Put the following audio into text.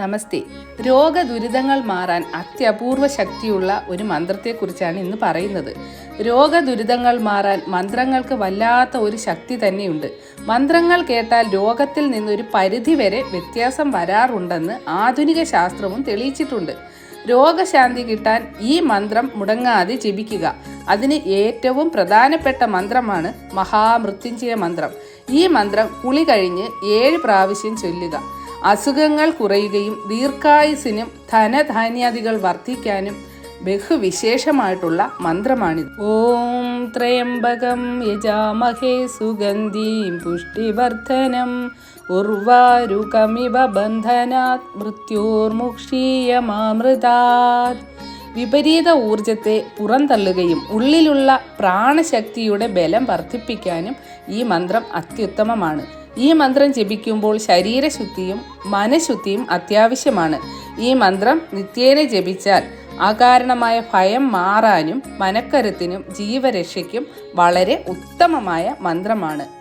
നമസ്തേ. രോഗദുരിതങ്ങൾ മാറാൻ അത്യപൂർവ ശക്തിയുള്ള ഒരു മന്ത്രത്തെക്കുറിച്ചാണ് ഇന്ന് പറയുന്നത്. രോഗദുരിതങ്ങൾ മാറാൻ മന്ത്രങ്ങൾക്ക് വല്ലാത്ത ഒരു ശക്തി തന്നെയുണ്ട്. മന്ത്രങ്ങൾ കേട്ടാൽ രോഗത്തിൽ നിന്നൊരു പരിധി വരെ വ്യത്യാസം വരാറുണ്ടെന്ന് ആധുനിക ശാസ്ത്രവും തെളിയിച്ചിട്ടുണ്ട്. രോഗശാന്തി കിട്ടാൻ ഈ മന്ത്രം മുടങ്ങാതെ ജപിക്കുക. അതിന് ഏറ്റവും പ്രധാനപ്പെട്ട മന്ത്രമാണ് മഹാമൃത്യുഞ്ജയ മന്ത്രം. ഈ മന്ത്രം കുളി കഴിഞ്ഞ് ഏഴ് പ്രാവശ്യം ചൊല്ലുക. അസുഖങ്ങൾ കുറയുകയും ദീർഘായുസിനും ധനധാന്യാദികൾ വർദ്ധിക്കാനും ബഹുവിശേഷമായിട്ടുള്ള മന്ത്രമാണിത്. ഓം ത്രയംബകം യജാമഹേ സുഗന്ധീം പുഷ്ടിവർദ്ധനം ഉർവാരുകമിവ ബന്ധനാത് മൃത്യോർമുക്ഷീയമാമൃതാത്. വിപരീത ഊർജത്തെ പുറന്തള്ളുകയും ഉള്ളിലുള്ള പ്രാണശക്തിയുടെ ബലം വർദ്ധിപ്പിക്കാനും ഈ മന്ത്രം അത്യുത്തമമാണ്. ഈ മന്ത്രം ജപിക്കുമ്പോൾ ശരീരശുദ്ധിയും മനഃശുദ്ധിയും അത്യാവശ്യമാണ്. ഈ മന്ത്രം നിത്യേന ജപിച്ചാൽ അകാരണമായ ഭയം മാറാനും മനക്കരുത്തിനും ജീവരക്ഷയ്ക്കും വളരെ ഉത്തമമായ മന്ത്രമാണ്.